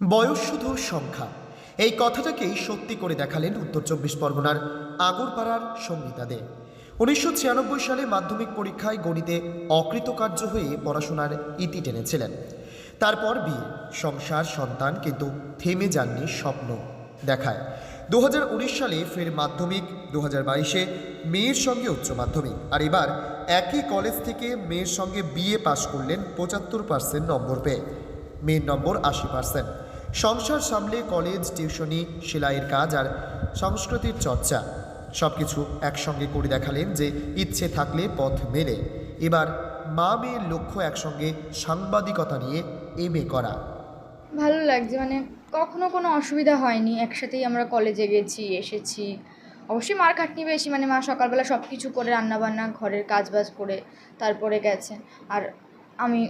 বয়স শুধু সংখ্যা। এই কথাটাকেই সত্যি করে দেখালেন উত্তর চব্বিশ পরগনার আগরপাড়ার সঙ্গীতা দে। উনিশশো ছিয়ানব্বই সালে মাধ্যমিক পরীক্ষায় গণিতে অকৃতকার্য হয়ে পড়াশোনার ইতি টেনেছিলেন। তারপর বিয়ে, সংসার, সন্তান, কিন্তু থেমে যাননি স্বপ্ন দেখায়। দু হাজার উনিশ সালে ফের মাধ্যমিক দু হাজার বাইশে মেয়ের সঙ্গে উচ্চ মাধ্যমিক। আর এবার একই কলেজ থেকে মেয়ের সঙ্গে বিয়ে পাশ করলেন পঁচাত্তর পার্সেন্ট নম্বর পেয়ে। মেয়ের নম্বর আশি পার্সেন্ট। সংসার সামলে কলেজ টিউশনি সেলাইয়ের কাজ আর সংস্কৃতির চর্চা। সব কিছু একসঙ্গে করে দেখালেন যে ইচ্ছে থাকলে পথ মেলে। এবার মা মেয়ের লক্ষ্য একসঙ্গে সাংবাদিকতা নিয়ে এম করা। ভালো লাগছে মানে কখনো কোনো অসুবিধা হয়নি। একসাথেই আমরা কলেজে গেছি, এসেছি। অবশ্যই মার খাটনি বেশি মানে মা সকালবেলা সব কিছু করে রান্নাবান্না, ঘরের কাজ বাজ করে তারপরে গেছে আর আমি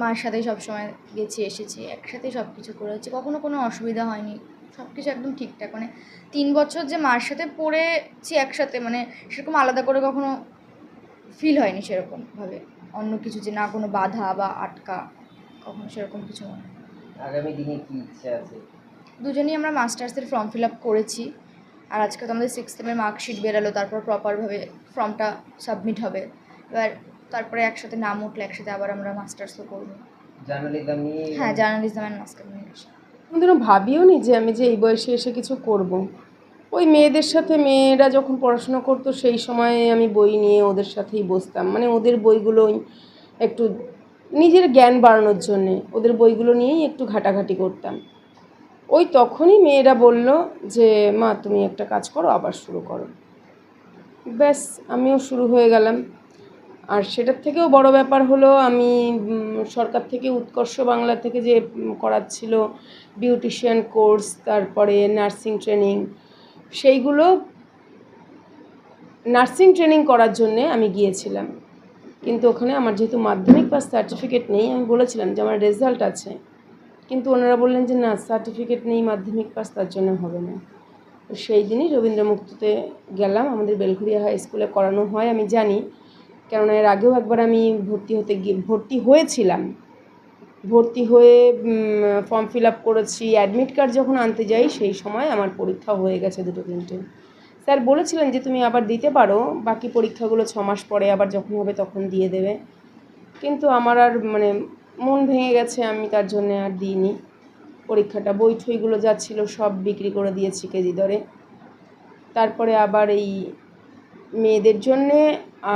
মায়ের সাথেই সবসময় গেছি এসেছি একসাথেই সব কিছু করেছি। কখনো কোনো অসুবিধা হয়নি। সব কিছু একদম ঠিকঠাক। মানে তিন বছর যে মার সাথে পড়েছি একসাথে মানে সেরকম আলাদা করে কখনো ফিল হয়নি সেরকমভাবে। অন্য কিছু যে না কোনো বাধা বা আটকা কখনো সেরকম কিছু মনে আগামী দিনে কি ইচ্ছে আছে? দুজনেই আমরা মাস্টার্সের ফর্ম ফিল আপ করেছি। আর আজকে তো আমাদের সিক্স সেমের মার্কশিট বেরালো তারপর প্রপারভাবে ফর্মটা সাবমিট হবে। এবার তারপরে একসাথে নাম উঠলে একসাথে আবার আমরা মাস্টার্সও করব। হ্যাঁ জার্নালিজম অ্যান্ড মাস কমিউনিকেশন কোনোদিনও ভাবিও নি যে আমি যে এই বয়সে এসে কিছু করব। ওই মেয়েদের সাথে মেয়েরা যখন পড়াশোনা করতো সেই সময়ে আমি বই নিয়ে ওদের সাথেই বসতাম। মানে ওদের বইগুলোই একটু নিজের জ্ঞান বাড়ানোর জন্যে ওদের বইগুলো নিয়েই একটু ঘাটাঘাটি করতাম। ওই তখনই মেয়েরা বলল যে মা তুমি একটা কাজ করো আবার শুরু করো। ব্যাস আমিও শুরু হয়ে গেলাম। আর সেটার থেকেও বড় ব্যাপার হলো আমি সরকার থেকে উৎকর্ষ বাংলা থেকে যে করাচ্ছিল বিউটিশিয়ান কোর্স, তারপরে নার্সিং ট্রেনিং, সেইগুলো নার্সিং ট্রেনিং করার জন্যে আমি গিয়েছিলাম। কিন্তু ওখানে আমার যেহেতু মাধ্যমিক পাস সার্টিফিকেট নেই, আমি বলেছিলাম যে আমার রেজাল্ট আছে। কিন্তু ওনারা বললেন যে না, সার্টিফিকেট নেই, মাধ্যমিক পাস, তার জন্য হবে না। তো সেই দিনই রবীন্দ্র মুক্ততে গেলাম। আমাদের বেলঘুরিয়া হাই স্কুলে করানো হয়, আমি জানি। কেননা এর আগেও একবার আমি ভর্তি হতে গিয়ে ভর্তি হয়েছিলাম। ভর্তি হয়ে ফর্ম ফিল আপ করেছি। অ্যাডমিট কার্ড যখন আনতে যাই, সেই সময় আমার পরীক্ষা হয়ে গেছে দুটো তিনটে। স্যার বলেছিলেন যে, তুমি আবার দিতে পারো। বাকি পরীক্ষাগুলো ছ মাস পরে আবার যখন হবে তখন দিয়ে দেবে। কিন্তু আমার আর মানে মন ভেঙে গেছে। আমি তার জন্য আর দিইনি। পরীক্ষাটা বই ঠইগুলো যা ছিল সব বিক্রি করে দিয়েছি কেজি দরে। তারপরে আবার এই মেয়েদের জন্যে,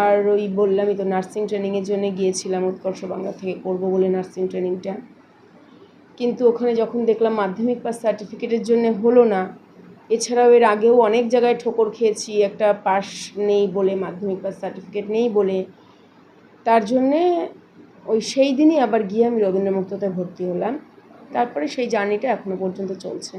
আর ওই বললামই তো নার্সিং ট্রেনিংয়ের জন্য গিয়েছিলাম উৎকর্ষ বাংলা থেকে করব বলে নার্সিং ট্রেনিংটা কিন্তু ওখানে যখন দেখলাম মাধ্যমিক পাস সার্টিফিকেটের জন্য হলো না, এছাড়াও এর আগেও অনেক জায়গায় ঠোকর খেয়েছি, একটা পাস নেই বলে, মাধ্যমিক পাস সার্টিফিকেট নেই বলে। তার জন্যে ওই সেই দিনই আবার গিয়ে আমি রবীন্দ্র মুক্ততে ভর্তি হলাম। তারপরে সেই জার্নিটা এখনও পর্যন্ত চলছে।